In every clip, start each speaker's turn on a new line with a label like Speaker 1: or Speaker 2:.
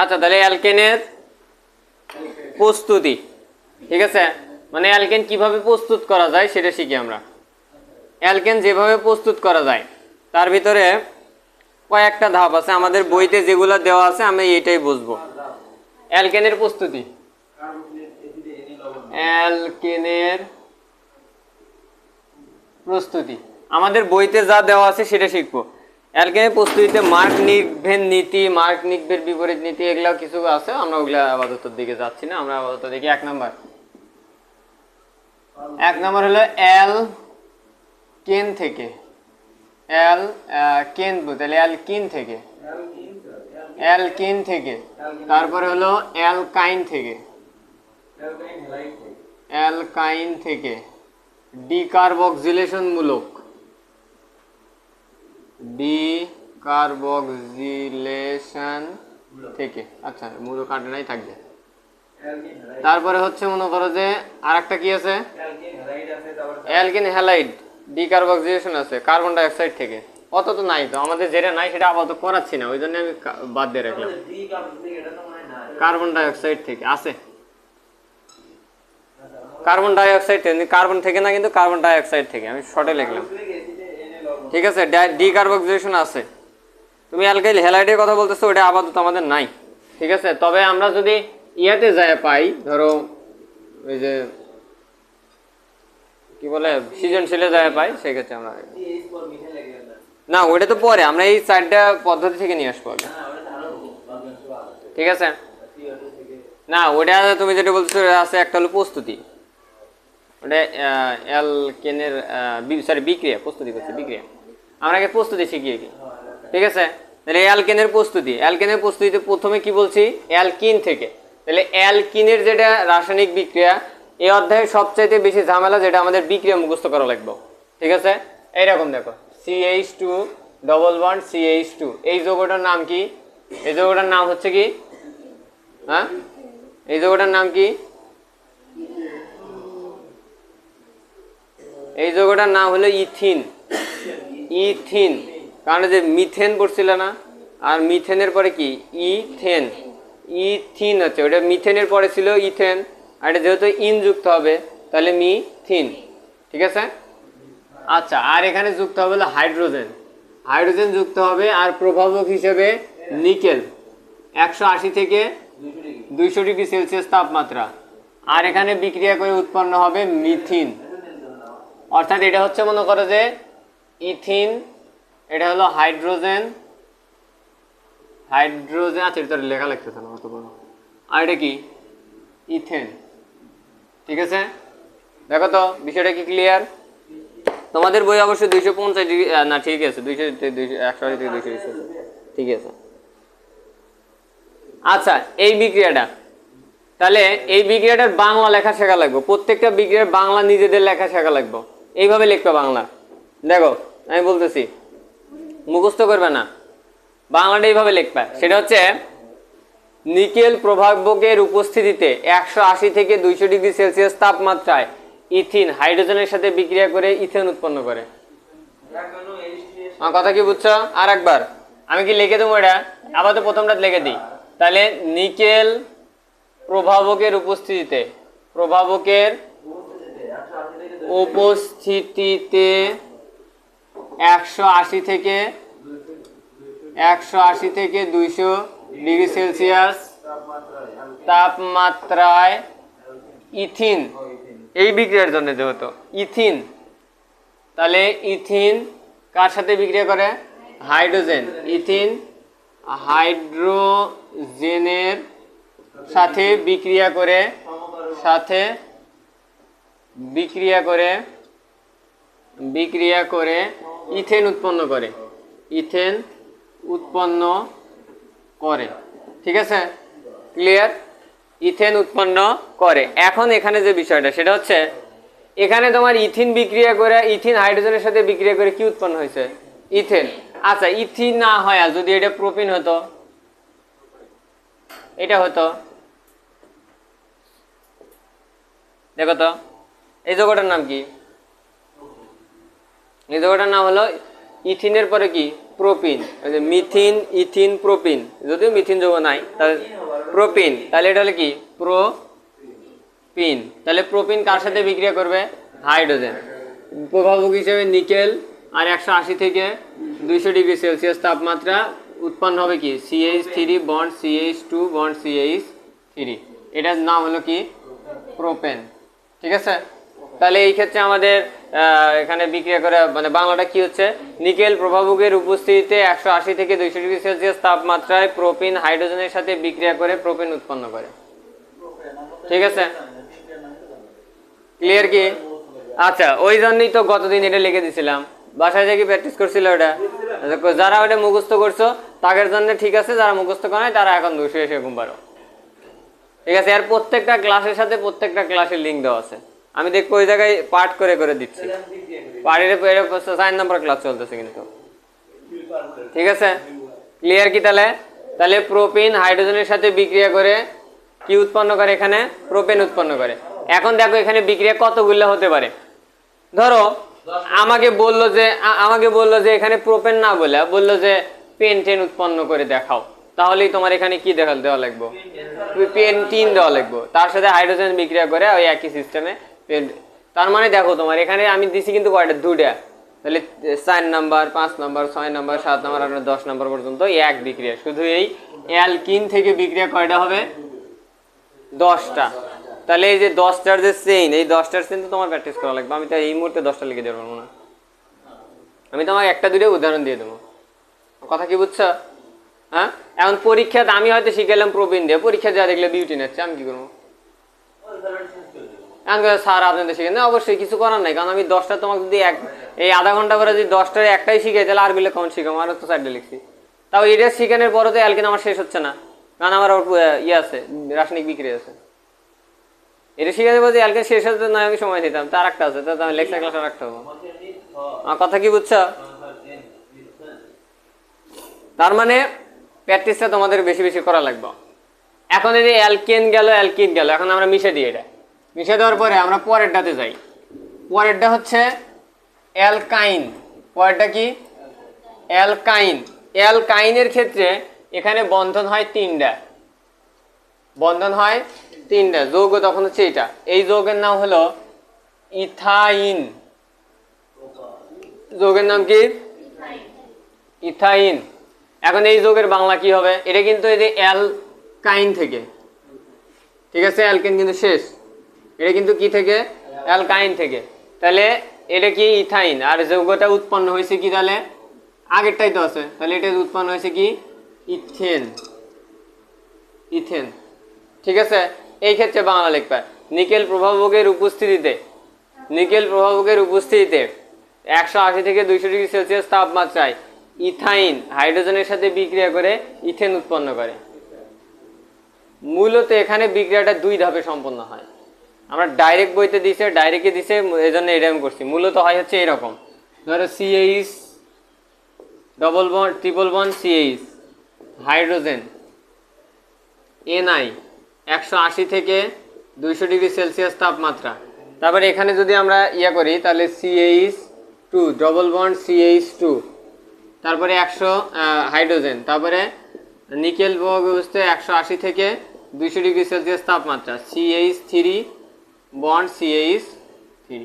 Speaker 1: আচ্ছা তাহলে অ্যালকেনের প্রস্তুতি। ঠিক আছে? মানে অ্যালকেন কীভাবে প্রস্তুত করা যায় সেটা শিখি আমরা। অ্যালকেন যেভাবে প্রস্তুত করা যায়, তার ভিতরে কয়েকটা ধাপ আছে। আমাদের বইতে যেগুলো দেওয়া আছে আমি এটাই বুঝব। অ্যালকেনের প্রস্তুতি। অ্যালকেনের প্রস্তুতি। আমাদের বইতে যা দেওয়া আছে সেটা শিখব। অ্যালকেনের প্রস্তুতিতে মার্ক নিকভেন নীতি, মার্ক নিকভের বিপরীত নীতি এগুলো কিছু আছে, আমরা ওগুলা আপাতত দিকে যাচ্ছি না, আমরা আপাতত দেখি এক নাম্বার। এক নাম্বার হলো এল কেন থেকে? এল কেন তাহলে এল কিন থেকে? এল কিন থেকে? তারপরে হলো অ্যালকাইন থেকে। অ্যালকাইন থেকে। ডিকার্বক্সিলেশন মূলক ডিকার্বক্সিলেশন থেকে। আচ্ছা মূল কাটে নাই থাকবে। তারপরে হচ্ছে মনে করো যে আরেকটা কি আছে? অ্যালকিন হ্যালাইড ডিকার্বক্সিলেশন আছে কার্বন ডাইঅক্সাইড থেকে। অত তো নাই তো, আমাদের যেটা নাই সেটা আপাতত করাচ্ছি না, ওই জন্য আমি বাদ দিয়ে রাখলাম। কার্বন ডাইঅক্সাইড থেকে, আছে। কার্বন ডাইঅক্সাইড থেকে, কার্বন থেকে না কিন্তু কার্বন ডাইঅক্সাইড থেকে, আমি শর্টে লিখলাম। ঠিক আছে ডিকার্বক্সিলেশন আছে। তুমি অ্যালকাইল হ্যালাইডের কথা বলতেছো, ওটা আপাতত আমাদের নাই। ঠিক আছে, তবে আমরা যদি ইয়াতে যায় পাই, ধরো, ওই যে, কি বলে, সৃজনশীলে যায় পাই, সেক্ষেত্রে আমরা না ওটা তো পরে, আমরা এই চারটা পদ্ধতি থেকে নিয়ে আসব আগে। ঠিক আছে? না ওটা তুমি যেটা বলছো আছে একটা হলো প্রস্তুতি। ওটা অ্যালকেনের সরি বিক্রিয়া, প্রস্তুতি করছে, বিক্রিয়া। আমরা আগে প্রস্তুতি শিখিয়ে কি। ঠিক আছে? তাহলে অ্যালকেনের প্রস্তুতি। অ্যালকেনের প্রস্তুতিতে প্রথমে কি বলছি? অ্যালকিন থেকে। তাহলে অ্যালকিনের যেটা রাসায়নিক বিক্রিয়া, এই অধ্যায়ে সবচাইতে বেশি ঝামেলা যেটা আমাদের বিক্রিয়া মুখস্থ করা লাগবে। ঠিক আছে? এইরকম দেখো। CH two double one CH two এই যৌগটার নাম কি? এই যৌগটার নাম হচ্ছে কি? হ্যাঁ? এই যৌগটার নাম কি? এই যৌগটার নাম হলো ইথিন। ইথিন। কারণ যে মিথেন পড়ছিল না, আর মিথেনের পরে কি? ইথেন। ইথিন হচ্ছে ওটা মিথেনের পরে ছিল ইথেন, আর এটা যেহেতু ইন যুক্ত হবে, তাহলে মিথিন। ঠিক আছে? আচ্ছা আর এখানে যুক্ত হবে হলো হাইড্রোজেন। হাইড্রোজেন যুক্ত হবে আর প্রভাবক হিসেবে নিকেল। একশো আশি থেকে দুইশো ডিগ্রি সেলসিয়াস তাপমাত্রা। আর এখানে বিক্রিয়া করে উৎপন্ন হবে মিথিন। অর্থাৎ এটা হচ্ছে মনে করো যে ইথিন, এটা হলো হাইড্রোজেন। হাইড্রোজেন আচ্ছা এটা লেখা লাগতেছে না অত বড় আর এটা কি? ইথেন। ঠিক আছে? দেখো তো, বিষয়টা কি ক্লিয়ার তোমাদের বই অবশ্যই দুইশো পঞ্চাশ না, ঠিক আছে, দুইশো দুইশো, একশো থেকে দুইশো বিশ ঠিক আছে। আচ্ছা এই বিক্রিয়াটা। তাহলে এই বিক্রিয়াটার বাংলা লেখা শেখা লাগবে। প্রত্যেকটা বিক্রিয়ার বাংলা নিজেদের লেখা শেখা লাগবে। এইভাবে লিখবে বাংলা। দেখো, আমি বলতেছি, মুখস্থ করবে না। বাংলাটা এইভাবে লিখবে। সেটা হচ্ছে, নিকেল প্রভাবকের উপস্থিতিতে একশো আশি থেকে দুইশো ডিগ্রি সেলসিয়াস তাপমাত্রায় ইথিন, হাইড্রোজেনের সাথে বিক্রিয়া করে ইথেন উৎপন্ন করে। আমার কথা কি বুঝছ? আর একবার, আমি কি লিখে দেবো এটা? আবার তো প্রথমটা লিখে দিই। তাহলে নিকেল প্রভাবকের উপস্থিতিতে, প্রভাবকের উপস্থিতিতে একশো আশি থেকে একশো আশি থেকে দুইশো ডিগ্রি সেলসিয়াস তাপমাত্রায় ইথিন। এই বিক্রিয়ার জন্য যেহেতু। ইথিন। তাহলে ইথিন কার সাথে বিক্রিয়া করে? হাইড্রোজেন। ইথিন হাইড্রোজেনের সাথে বিক্রিয়া করে সাথে বিক্রিয়া করে বিক্রিয়া করে ইথেন উৎপন্ন করে। ইথেন উৎপন্ন করে। ঠিক আছে? ক্লিয়ার ইথেন উৎপন্ন করে। এখন এখানে যে বিষয়টা, সেটা হচ্ছে, এখানে তোমার ইথিন বিক্রিয়া করে, ইথিন হাইড্রোজেনের সাথে বিক্রিয়া করে কি উৎপন্ন হয়েছে? ইথেন। আচ্ছা ইথিন না হয় আর যদি এটা প্রোপিন হতো, এটা হতো, দেখো তো এই যৌগটার নাম কি? এই যৌগটার নাম হলো ইথিনের পরে কি? প্রোপিন। Methene, ethene, propene. যদিও মিথিন যৌগ নাই, তাহলে প্রোপিন। তাহলে এটা হলো কি? প্রোপিন। তাহলে প্রোপিন কার সাথে বিক্রিয়া করবে? হাইড্রোজেন। প্রভাবক হিসেবে নিকেল আর একশো আশি থেকে দুইশো ডিগ্রি সেলসিয়াস তাপমাত্রা উৎপন্ন হবে কি? CH three bond CH two bond CH three এটার নাম হলো কি? প্রোপেন। ঠিক আছে? তাহলে এই ক্ষেত্রে আমাদের এখানে বিক্রিয়া করে মানে বাংলাটা কি হচ্ছে? নিকেল প্রভাবকের উপস্থিতিতে একশো আশি থেকে দুইশো ডিগ্রি সেলসিয়াস তাপমাত্রায় প্রোপিন, হাইড্রোজেনের সাথে বিক্রিয়া করে প্রোপিন উৎপন্ন করে। ঠিক আছে? ক্লিয়ার কি? আচ্ছা ওই জন্যই তো গতদিন এটা লিখে দিছিলাম। বাসায় যে কি প্র্যাকটিস করছিল ওটা? যারা ওটা মুখস্থ করছ, তাদের জন্য ঠিক আছে, যারা মুখস্থ করে তারা এখন দুশো এসে ঘুম পারো ঠিক আছে আর প্রত্যেকটা ক্লাসের সাথে প্রত্যেকটা ক্লাসের লিঙ্ক দেওয়া আছে। আমি দেখব ওই জায়গায় পাঠ করে করে দিচ্ছি। পাড়ির চার নাম্বার ক্লাস চলতেছে কিন্তু। ঠিক আছে? ক্লিয়ার কি তাহলে? তাহলে প্রোপিন হাইড্রোজেনের সাথে বিক্রিয়া করে কি উৎপন্ন করে এখানে? প্রোপেন উৎপন্ন করে। এখন দেখো এখানে বিক্রিয়া কতগুলো হতে পারে। ধরো, আমাকে বলল যে আমাকে বলল যে এখানে প্রোপেন না বলে, বলল যে পেন্টেন উৎপন্ন করে দেখাও। তাহলেই তোমার এখানে কি দেখা দেওয়া লাগবে? পেন্টিন দেওয়া লাগবে। তার সাথে হাইড্রোজেন বিক্রিয়া করে ওই একই সিস্টেমে তার মানে দেখো তোমার, এখানে আমি দিছি কিন্তু কয়টা? দুটা তাহলে চার নাম্বার, পাঁচ নাম্বার, ছয় নাম্বার, সাত নাম্বার আট দশ নাম্বার পর্যন্ত এক বিক্রিয়া। শুধু এই অ্যালকিন থেকে বিক্রিয়া কয়টা হবে? দশটা। তাহলে এই যে দশটার যে চেইন এই দশটার চেইন তো তোমার প্র্যাকটিস করা লাগবে। আমি তো এই মুহূর্তে দশটা লিখে দিতে পারব না। আমি তোমাকে একটা দুটো উদাহরণ দিয়ে দেবো। কথা কি বুঝছ? হ্যাঁ? এখন পরীক্ষাতে আমি হয়তো শিখালাম প্রবীণ দিয়ে। পরীক্ষা যা দেখলে বিউটি নিচ্ছে, আমি কি করব? স্যার আপনাদের শিখেন না অবশ্যই কিছু করার নাই, কারণ আমি দশটা তোমাকে যদি এক এই আধা ঘণ্টা করে যদি দশটার একটাই শিখে তাহলে আরগুলো কখন শিখাবো? আরও তো চারটে লিখছি। তাও এটা শিখানোর পরে তো অ্যালকিন আমার শেষ হচ্ছে না। কারণ আমার ইয়ে আছে, রাসায়নিক বিক্রি আছে। এটা শিখাতে বলতে অ্যালকিন শেষ হতে না আমি সময় দিতাম। তার একটা আছে তো আমি লেকচার ক্লাস রাখতে হব। আমার কথা কি বুঝছ? তার মানে প্র্যাকটিসটা তোমাদের বেশি বেশি করা লাগবে। এখন এই যে অ্যালকেন গেল অ্যালকিন গেল, এখন আমরা মিশে দিই এটা। মিশে দেওয়ার পরে আমরা পরেরটাতে যাই। পরেরটা হচ্ছে অ্যালকাইন। পরেরটা কি? অ্যালকাইন। অ্যালকাইনের ক্ষেত্রে এখানে বন্ধন হয় তিনটা। বন্ধন হয় তিনটা। যৌগ তখন হচ্ছে এটা। এই যৌগের নাম হলো ইথাইন। যৌগের নাম কি? ইথাইন। এখন এই যৌগের বাংলা কি হবে? এটা কিন্তু এই যে অ্যালকাইন থেকে। ঠিক আছে? অ্যালকেন কিন্তু শেষ। এটা কিন্তু কি থেকে? অ্যালকাইন থেকে। তাহলে এটা কি ইথাইন? আর যৌগটা উৎপন্ন হয়েছে কি তাহলে? আগেরটাই তো আছে। তাহলে এটা উৎপন্ন হয়েছে কি? ইথেন। ইথেন। ঠিক আছে? এই ক্ষেত্রে বাংলা লিখবা। নিকেল প্রভাবকের উপস্থিতিতে, নিকেল প্রভাবকের উপস্থিতিতে একশো আশি থেকে দুইশো ডিগ্রি সেলসিয়াস তাপমাত্রায় ইথাইন হাইড্রোজেনের সাথে বিক্রিয়া করে ইথেন উৎপন্ন করে। মূলত এখানে বিক্রিয়াটা দুই ধাপে সম্পন্ন হয়। আমরা ডাইরেক্ট বইতে দিছে ডাইরেক্টে দিছে এই জন্য এরকম করছি। মূলত হয় হচ্ছে এরকম। ধরো CH double bond triple bond CH hydrogen Ni একশো আশি থেকে দুইশো ডিগ্রি সেলসিয়াস তাপমাত্রা। তারপরে এখানে যদি আমরা ইয়ে করি, তাহলে CH two double bond CH two তারপরে একশো হাইড্রোজেন তারপরে নিকেল ব্যবস্থায় একশো আশি থেকে দুইশো ডিগ্রি সেলসিয়াস তাপমাত্রা। CH three bond CH three.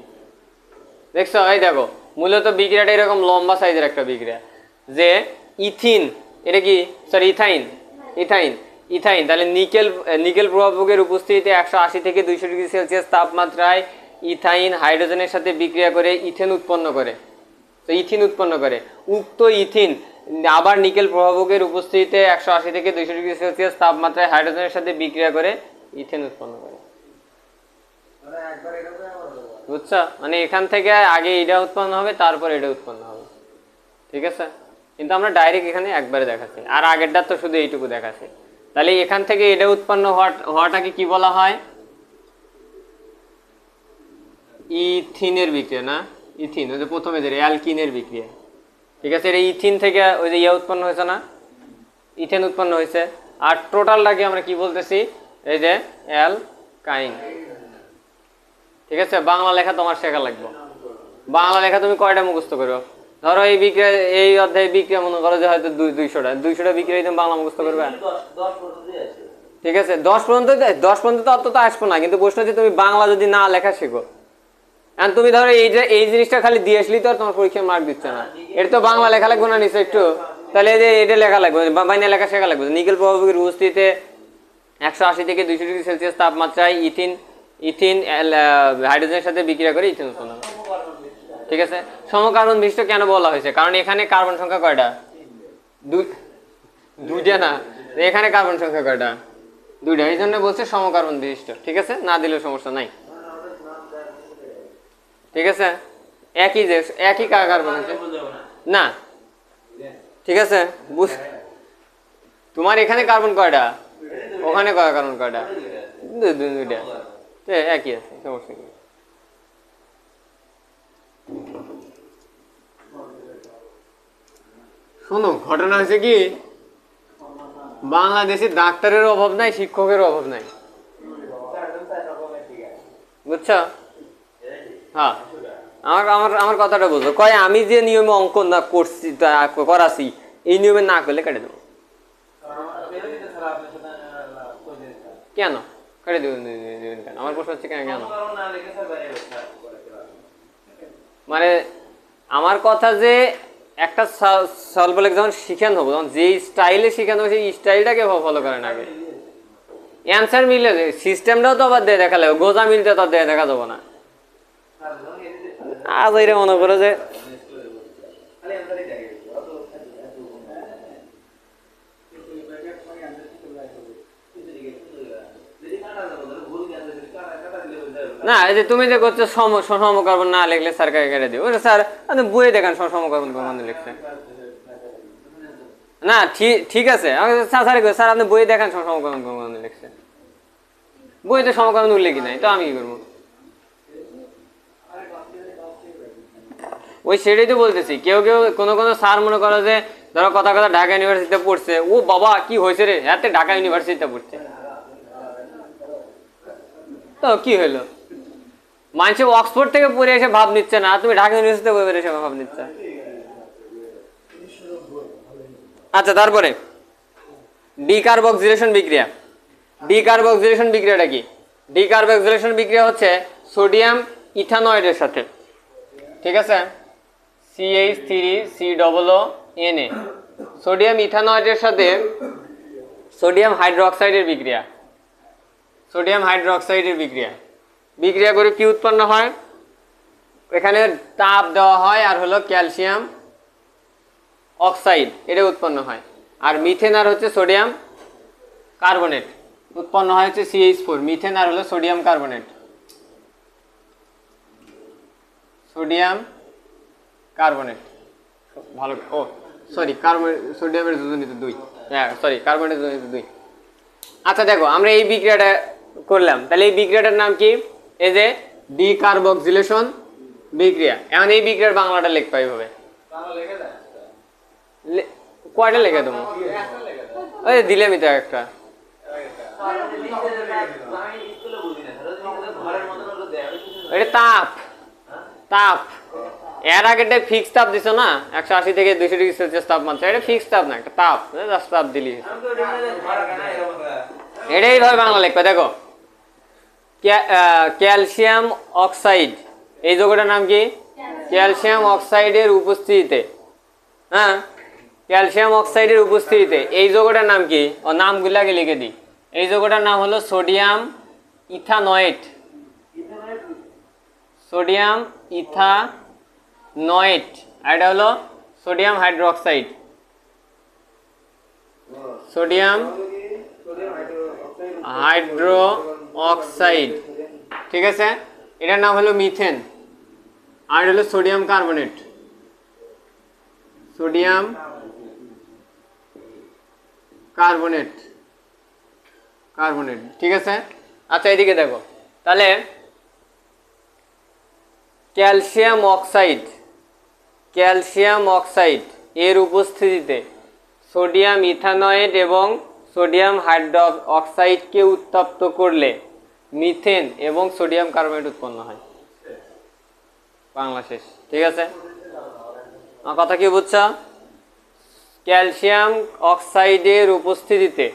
Speaker 1: দেখছ? এই দেখো, মূলত বিক্রিয়াটা এরকম লম্বা সাইজের একটা বিক্রিয়া। যে ইথিন, এটা কি? Sorry ethyne. ইথাইন। ইথাইন, তাহলে নিকেল নিকেল প্রভাবকের উপস্থিতিতে একশো আশি থেকে দুইশো ডিগ্রি সেলসিয়াস তাপমাত্রায় ইথাইন হাইড্রোজেনের সাথে বিক্রিয়া করে ইথেন উৎপন্ন করে। তো ইথিন উৎপন্ন করে। উক্ত ইথিন, আবার নিকেল প্রভাবকের উপস্থিতিতে একশো আশি থেকে দুইশো ডিগ্রি সেলসিয়াস তাপমাত্রায় হাইড্রোজেনের সাথে বিক্রিয়া করে ইথেন উৎপন্ন করে। বুঝছ? মানে এখান থেকে আগে এটা উৎপন্ন হবে, তারপর এটা উৎপন্ন হবে। ঠিক আছে? কিন্তু আমরা ডাইরেক্ট এখানে একবারে দেখাচ্ছি। আর আগেরটা তো শুধু এইটুকু দেখাচ্ছি। তাহলে এখান থেকে এটা উৎপন্ন হওয়া হওয়াটাকে কি বলা হয়? ইথিনের বিক্রিয়া, না? ইথিন, ওই যে প্রথমে যে অ্যালকিনের বিক্রিয়া। ঠিক আছে? এটা ইথিন থেকে ওই যে ইয়ে উৎপন্ন হয়েছে, না? ইথেন উৎপন্ন হয়েছে। আর টোটালটাকে আমরা কি বলতেছি? এই যে অ্যাল কাইন ঠিক আছে? বাংলা লেখা তোমার শেখা লাগবে। বাংলা লেখা তুমি কয়টা মুখস্থ করো? ধরো এই বিক্রিয়া এই অধ্যায়ে বিক্রিয়া মনে করো যে হয়তো দুই দুইশোটা। দুইশোটা বিক্রিয়া তুমি বাংলা মুখস্থ করবে? ঠিক আছে? দশ পর্যন্ত দশ পর্যন্ত তো অত তো আসব না। কিন্তু প্রশ্ন হচ্ছে তুমি বাংলা যদি না লেখা শেখো। এখন তুমি ধরো এই যে এই জিনিসটা খালি দিয়ে আসলেই তো আর তোমার পরীক্ষায় মার্ক দিচ্ছে না। এটা তো বাংলা লেখা লাগবে না নিশ্চয় একটু? তাহলে এই যে এটা লেখা লাগবে। বা- বাইনা লেখা শেখা লাগবে। নিকেল প্রভাবকের উপস্থিতিতে একশো আশি থেকে দুইশো ডিগ্রি সেলসিয়াস তাপমাত্রায় ইথিন ইথিন হাইড্রোজেনের সাথে বিক্রিয়া করে ইথিন উৎপন্ন ঠিক আছে? সমকার্বন বিশিষ্ট কেন বলা হয়েছে? কারণ এখানে কার্বন সংখ্যা কয়টা? দুই দুইটা না। এখানে কার্বন সংখ্যা কয়টা? দুইটা। এই জন্য বলছে সমকার্বন বিশিষ্ট ঠিক আছে? না দিলেও সমস্যা নাই। ঠিক আছে? একই যে একই কার্বন আছে। না। ঠিক আছে? বুঝ তোমার এখানে কার্বন কয়টা? ওখানে কয় কার্বন কয়টা? দুইটা। তো একই আছে, সমস্যা কি শোনো, ঘটনা হয়েছে কি? বাংলাদেশে ডাক্তারের অভাব নাই, শিক্ষকের অভাব নাই। বুঝছ? হ্যাঁ। আমার আমার আমার কথাটা বুঝো। কয়, আমি যে নিয়মে অঙ্ক না করছি করাছি, এই নিয়মে না করলে কেটে দেবো। কেন? কেটে দেবেন দেবেন কেন আমার প্রশ্ন হচ্ছে কেন কেন মানে আমার কথা যে একটা সলভ এক্সাম শিখানো হব। তখন যে স্টাইলে শিখানো হবে সেই স্টাইলটাকে ফলো করেন আগে। অ্যান্সার মিলে সিস্টেমটাও তো আবার দিয়ে দেখা লাগবে গোজা মিলতে তো দিয়ে দেখা যাব না। আজ এটা মনে করো যে না, এই যে তুমি যে করছ সম সমকার্বন না লিখলে স্যার কাকে কেটে দিও ওটা স্যার, আপনি বইয়ে দেখান সমকার্বন কমানো লিখছে। না ঠিক আছে। স্যার স্যার আপনি বইয়ে দেখান সমকার্বন কমানো লিখছে। বইতে সমকার্বন উল্লেখই নাই, তো আমি কি করব? ওই সেটাই তো বলতেছি। কেউ কেউ, কোনো কোনো স্যার মনে করো যে, ধরো কথা কথা ঢাকা ইউনিভার্সিটিতে পড়ছে। ও বাবা, কি হয়েছে রে? হাতে ঢাকা ইউনিভার্সিটিতে পড়ছে। তো কি হলো? মানুষে অক্সফোর্ড থেকে পড়ে এসে ভাব নিচ্ছে না তুমি ঢাকা ইউনিভার্সিটিতে বই এসে ভাব নিচ্ছে। আচ্ছা তারপরে। ডিকার্বক্সিলেশন বিক্রিয়া। ডিকার্বক্সিলেশন বিক্রিয়াটা কি? ডিকার্বক্সিলেশন বিক্রিয়া হচ্ছে সোডিয়াম ইথানয়েডের সাথে। ঠিক আছে? CH three C double O N A sodium ইথানয়েডের সাথে সোডিয়াম হাইড্রোক্সাইডের বিক্রিয়া। সোডিয়াম হাইড্রোক্সাইডের বিক্রিয়া। বিক্রিয়া করে কি উৎপন্ন হয়? এখানে তাপ দেওয়া হয় আর হলো ক্যালসিয়াম অক্সাইড এটা উৎপন্ন হয়। আর মিথেন আর হচ্ছে সোডিয়াম কার্বনেট, উৎপন্ন হয় হচ্ছে সিএইচ ফোর মিথেন আর হলো সোডিয়াম কার্বনেট। সোডিয়াম কার্বনেট, ভালো ও সরি কার্বন, সোডিয়ামের যোজনিত দুই। হ্যাঁ সরি কার্বনের যোজনিত দুই। আচ্ছা দেখো, আমরা এই বিক্রিয়াটা করলাম। তাহলে এই বিক্রিয়াটার নাম কি? এই যে ডিকার্বক্সিলেশন বিক্রিয়া। এখন এই বিক্রিয়ার বাংলাটা লিখতে এইভাবে কয়টা লেখা তোমার ওই দিলামই তো একটা। এটা তাপ। তাপ। এর আগেটা ফিক্স তাপ দিছো না? একশো আশি থেকে দুইশো ডিগ্রি সেলসিয়াস তাপমাত্রা এটা ফিক্স তাপ না একটা তাপ। জাস্ট তাপ দিলি এটাই ভাবে বাংলা লিখবে দেখো। Calcium oxide. এই যোগটার নাম কি? ক্যালসিয়াম। অক্সাইডের উপস্থিতিতে। হ্যাঁ? ক্যালসিয়াম অক্সাইডের উপস্থিতিতে। এই যোগটার নাম কি? ও নামগুলো আগে লিখে দিই। এই যোগটার নাম হলো সোডিয়াম ইথানয়েট সোডিয়াম ইথানয়েট আর এটা হলো sodium hydroxide. Sodium hydro oxide. ঠিক আছে? এটার নাম হলো মিথেন। আর হলো sodium carbonate. Sodium carbonate. Carbonate. ঠিক আছে? আচ্ছা এদিকে দেখো। তাহলে ক্যালসিয়াম অক্সাইড। ক্যালসিয়াম অক্সাইড এর উপস্থিতিতে সোডিয়াম, ইথানয়েড এবং সোডিয়াম হাইড্রো অক্সাইডকে উত্তপ্ত করলে মিথেন এবং সোডিয়াম কার্বনেট উৎপন্ন হয়। বাংলা শেষ ঠিক আছে? আমার কথা কি বুঝছ? ক্যালসিয়াম অক্সাইডের উপস্থিতিতে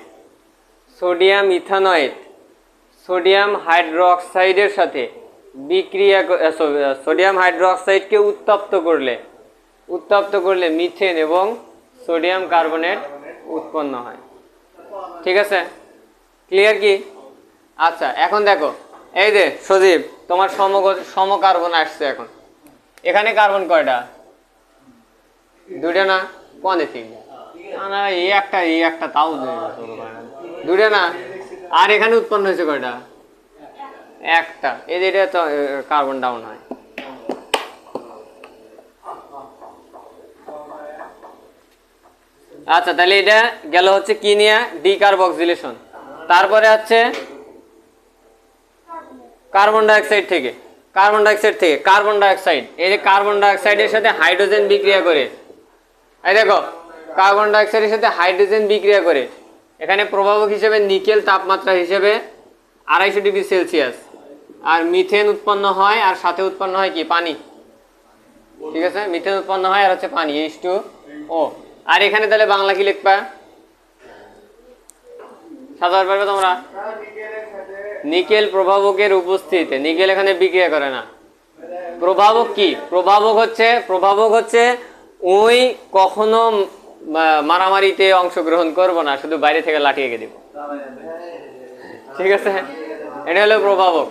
Speaker 1: সোডিয়াম ইথানয়েড, সোডিয়াম হাইড্রোক্সাইডের সাথে বিক্রিয়া সোডিয়াম হাইড্রোক্সাইডকে উত্তপ্ত করলে উত্তপ্ত করলে মিথেন এবং সোডিয়াম কার্বনেট উৎপন্ন হয়। ঠিক আছে? ক্লিয়ার কি? আচ্ছা এখন দেখো। এই যে সজীব তোমার সম সম কার্বন আসছে এখন। এখানে কার্বন কয়টা? দুইটা না? কোনে তিনটা? না, এই একটা এই একটা তাও দুইটা না? আর এখানে উৎপন্ন হয়েছে কয়টা? একটা। এই যে এটা কার্বন ডাউন হয়। আচ্ছা তাহলে এটা গেল হচ্ছে কি নিয়ে ডিকার্বক্সিলেশন। তারপরে হচ্ছে কার্বন ডাইঅক্সাইড থেকে। কার্বন ডাইঅক্সাইড থেকে, কার্বন ডাইঅক্সাইড। এই যে কার্বন ডাইঅক্সাইডের সাথে হাইড্রোজেন বিক্রিয়া করে। এই দেখো, কার্বন ডাইঅক্সাইডের সাথে হাইড্রোজেন বিক্রিয়া করে। এখানে প্রভাবক হিসেবে নিকেল তাপমাত্রা হিসেবে আড়াইশো ডিগ্রি সেলসিয়াস। আর মিথেন উৎপন্ন হয়, আর সাথে উৎপন্ন হয় কি? পানি। ঠিক আছে? মিথেন উৎপন্ন হয়, আর হচ্ছে পানি এইচ টু ও আর এখানে তাহলে বাংলা কি লিখবা? সাজাতে পারবে তোমরা? নিকেল প্রভাবকের উপস্থিতিতে। নিকেল এখানে বিক্রিয়া করে না। প্রভাবক কি? প্রভাবক হচ্ছে প্রভাবক হচ্ছে ওই কখনো মারামারিতে অংশগ্রহণ করব না, শুধু বাইরে থেকে লাঠি এঁকে দিব। ঠিক আছে? এটা হলো প্রভাবক।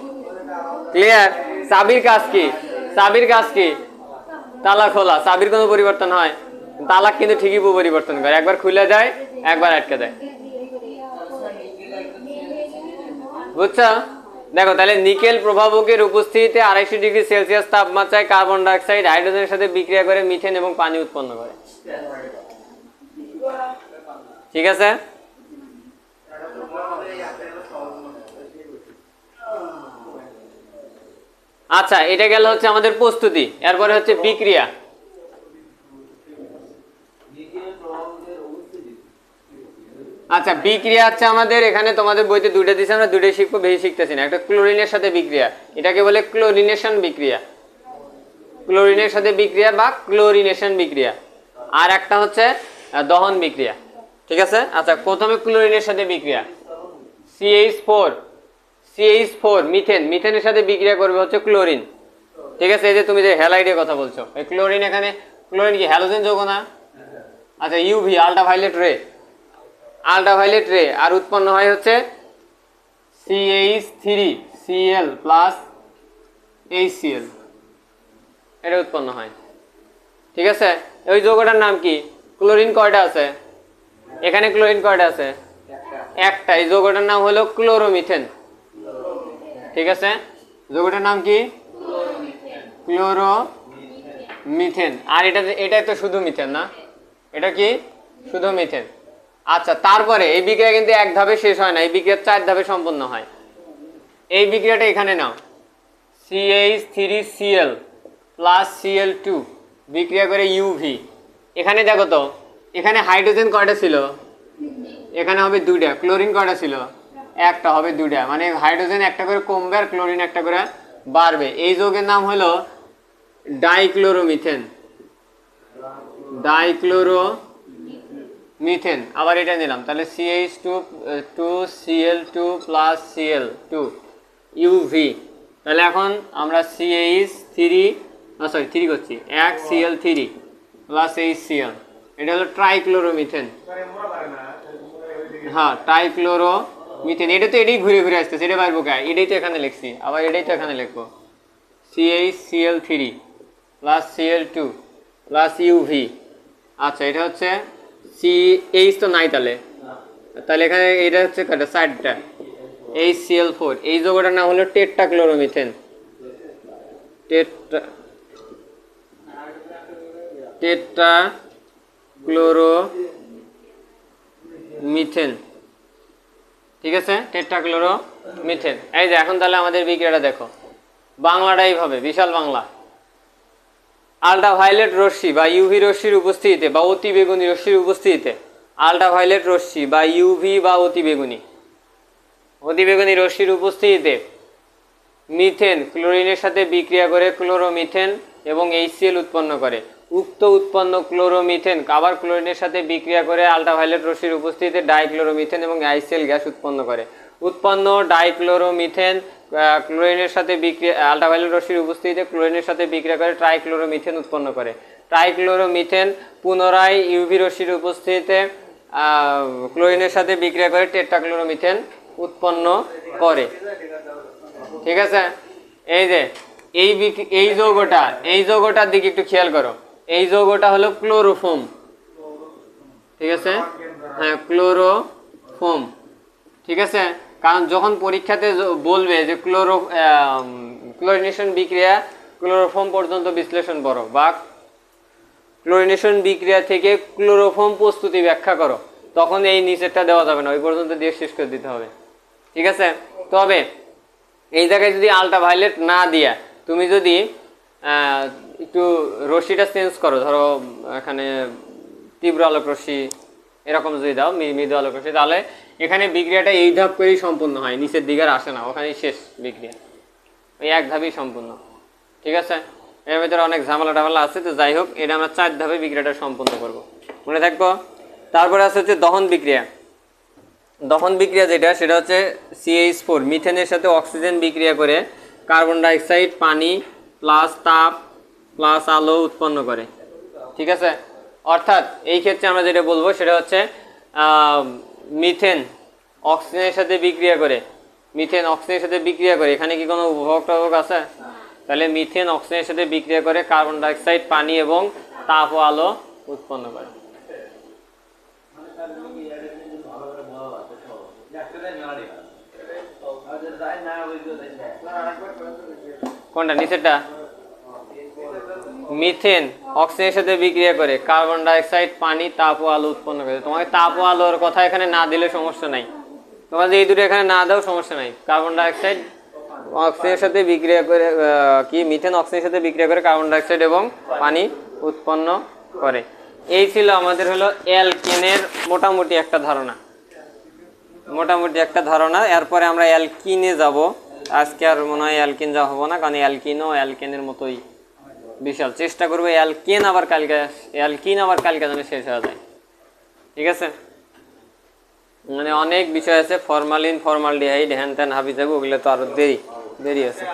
Speaker 1: ক্লিয়ার চাবির কাজ কি? চাবির কাজ কি? তালা খোলা। চাবির কোনো পরিবর্তন হয়? তালাক কিন্তু ঠিকই পরিবর্তন করে। একবার খুলে যায়, একবার আটকে দেয়। বুঝছ? দেখো, তাহলে নিকেল প্রভাবকের উপস্থিতিতে আড়াইশো ডিগ্রি সেলসিয়াস তাপমাত্রায় কার্বন ডাইঅক্সাইড, হাইড্রোজেনের সাথে বিক্রিয়া করে মিথেন এবং পানি উৎপন্ন করে। ঠিক আছে? আচ্ছা এটা গেল হচ্ছে আমাদের প্রস্তুতি। এরপরে হচ্ছে বিক্রিয়া। আচ্ছা বিক্রিয়া হচ্ছে আমাদের, এখানে তোমাদের বইতে দুইটা দিচ্ছে আমরা দুইটাই শিখব, বেশি শিখতেছি না। একটা ক্লোরিনের সাথে বিক্রিয়া, এটাকে বলে ক্লোরিনেশন বিক্রিয়া। ক্লোরিনের সাথে বিক্রিয়া বা ক্লোরিনেশন বিক্রিয়া। আর একটা হচ্ছে দহন বিক্রিয়া। ঠিক আছে? আচ্ছা প্রথমে ক্লোরিনের সাথে বিক্রিয়া। CH four CH four methane. মিথেনের সাথে বিক্রিয়া করবে হচ্ছে ক্লোরিন। ঠিক আছে? এই যে তুমি যে হ্যালাইডের কথা বলছো, এই ক্লোরিন এখানে, ক্লোরিন কি হ্যালোজেন যৌগ না? আচ্ছা ইউভি আল্ট্রাভায়োলেট রে আল্ট্রাভায়োলেট রে আর উৎপন্ন হয় হচ্ছে CH three Cl plus HCl এটা উৎপন্ন হয়। ঠিক আছে? ওই যৌগটার নাম কি? ক্লোরিন কয়টা আছে? এখানে ক্লোরিন কয়টা আছে? একটা। এই যৌগটার নাম হলো ক্লোরোমিথেন। ঠিক আছে? যৌগটার নাম কি? ক্লোরো মিথেন আর এটা এটাই তো শুধু মিথেন না? এটা কি? শুধু মিথেন। আচ্ছা তারপরে এই বিক্রিয়া কিন্তু এক ধাপে শেষ হয় না, এই বিক্রিয়া চার ধাপে সম্পন্ন হয়। এই বিক্রিয়াটা এখানে নাও। CH three Cl plus Cl two বিক্রিয়া করে ইউভি এখানে দেখো তো, এখানে হাইড্রোজেন কয়টা ছিল? এখানে হবে দুইটা, ক্লোরিন কয়টা ছিল? একটা হবে দুইটা মানে হাইড্রোজেন একটা করে কমবে আর ক্লোরিন একটা করে বাড়বে। এই যৌগের নাম হলো ডাইক্লোরোমিথেন ডাইক্লোরো মিথেন, আবার এটা নিলাম। তাহলে CH two two CL two plus CL two UV তাহলে এখন আমরা সিএইচ থ্রি সরি থ্রি করছি। এক CL three plus H CL এটা হলো ট্রাইক্লোরোমিথেন হ্যাঁ ট্রাইক্লোরো মিথেন এটা তো এটাই ঘুরে ঘুরে আসতেছে, এটা পারব কে? এটাই তো এখানে লিখছি। আবার এটাই তো এখানে লিখব। CH CL three plus CL two plus UV আচ্ছা এটা হচ্ছে সি এইচ তো নাই তাহলে। তাহলে এখানে এটা হচ্ছে সাইডটা এইচ সিএল ফোর এই যৌগটার নাম হলো tetra chloromethane tetra tetra chloro methane ঠিক আছে? টেট্রাক্লোরো মিথেন এই যে, এখন তাহলে আমাদের বিক্রিয়াটা দেখো। বাংলাটা এইভাবে, বিশাল বাংলা। আল্ট্রাভায়োলেট রশ্মি বা ইউভি রশ্মির উপস্থিতিতে বা অতি বেগুনি রশ্মির উপস্থিতিতে। আল্ট্রাভায়োলেট রশ্মি বা ইউভি বা অতি বেগুনি। অতি বেগুনি রশ্মির উপস্থিতিতে মিথেন, ক্লোরিনের সাথে বিক্রিয়া করে ক্লোরোমিথেন এবং এইচসিএল উৎপন্ন করে। উক্ত উৎপন্ন ক্লোরোমিথেন, আবার ক্লোরিনের সাথে বিক্রিয়া করে আল্ট্রাভায়োলেট রশ্মির উপস্থিতিতে ডাইক্লোরোমিথেন এবং আইসিএল গ্যাস উৎপন্ন করে। উৎপন্ন ডাইক্লোরোমিথেন ক্লোরিনের সাথে বিক্রিয়া, আল্ট্রাভায়োলেট রশ্মির উপস্থিতিতে ক্লোরিনের সাথে বিক্রিয়া করে ট্রাইক্লোরোমিথেন উৎপন্ন করে। ট্রাইক্লোরোমিথেন পুনরায় ইউভি রশ্মির উপস্থিতিতে ক্লোরিনের সাথে বিক্রিয়া করে টেট্রাক্লোরোমিথেন উৎপন্ন করে। ঠিক আছে? এই যে, এই এই যৌগটা, এই যৌগটার দিকে একটু খেয়াল করো। এই যৌগটা হলো ক্লোরোফোম। ঠিক আছে? হ্যাঁ ক্লোরোফোম। ঠিক আছে? কারণ যখন পরীক্ষাতে বলবে যে ক্লোরো ক্লোরিনেশন বিক্রিয়া ক্লোরোফোম পর্যন্ত বিশ্লেষণ করো বা ক্লোরিনেশন বিক্রিয়া থেকে ক্লোরোফোম প্রস্তুতি ব্যাখ্যা করো, তখন এই নিচেরটা দেওয়া যাবে না, ওই পর্যন্ত দিয়ে শেষ করে দিতে হবে। ঠিক আছে? তবে এই জায়গায় যদি আলট্রাভায়োলেট না দিয়া তুমি যদি একটু রশ্মিটা চেঞ্জ করো, ধরো এখানে তীব্র আলোক রশ্মি এরকম যদি দাও মৃদু আলোক রশ্মি, তাহলে এখানে বিক্রিয়াটা এই ধাপ করেই সম্পূর্ণ হয়, নিচের দিকে আর আসে না, ওখানেই শেষ বিক্রিয়া। ওই এক ধাপেই সম্পূর্ণ। ঠিক আছে? এর ভিতরে অনেক ঝামেলা টামেলা আছে, তো যাই হোক, এটা আমরা চার ধাপে বিক্রিয়াটা সম্পূর্ণ করব। মনে থাকব? তারপরে আছে হচ্ছে দহন বিক্রিয়া। দহন বিক্রিয়া যেটা, সেটা হচ্ছে সিএইচ ফোর মিথেনের সাথে অক্সিজেন বিক্রিয়া করে কার্বন ডাইঅক্সাইড, পানি, প্লাস তাপ, প্লাস আলো উৎপন্ন করে। ঠিক আছে? অর্থাৎ এই ক্ষেত্রে আমরা যেটা বলব সেটা হচ্ছে মিথেন অক্সিজেনের সাথে বিক্রিয়া করে। মিথেন অক্সিজেনের সাথে বিক্রিয়া করে। এখানে কি কোনো উপভোগ টভোগ আছে? তাহলে মিথেন অক্সিজেনের সাথে বিক্রিয়া করে কার্বন ডাইঅক্সাইড, পানি এবং তাপ ও আলো উৎপন্ন করে। কোনটা, নিচেরটা? মিথেন অক্সিজেনের সাথে বিক্রিয়া করে, কার্বন ডাইঅক্সাইড, পানি, তাপ ও আলো উৎপন্ন করে। তোমাকে তাপ ও আলোর কথা এখানে না দিলে সমস্যা নাই। তোমার যে এই দুটো এখানে না দাও, সমস্যা নাই। কার্বন ডাইঅক্সাইড অক্সিজেনের সাথে বিক্রিয়া করে কি? মিথেন অক্সিজেনের সাথে বিক্রিয়া করে কার্বন ডাইঅক্সাইড এবং পানি উৎপন্ন করে। এই ছিল আমাদের হলো অ্যালকেনের মোটামুটি একটা ধারণা। মোটামুটি একটা ধারণা। এরপরে আমরা অ্যালকিনে যাব। আজকে আর মনে হয় অ্যালকিন যা হব না, কারণ অ্যালকিনও অ্যালকেনের মতোই। বিশাল চেষ্টা করব কেন আবার কালকে অ্যালকিন আবার কালকে যেন শেষ হয়ে যায়। ঠিক আছে? মানে অনেক বিষয় আছে ফরমালিন ডিহাইড হ্যান ত্যান হাবি যাব ওগুলো তো আরও দেরি দেরি আছে।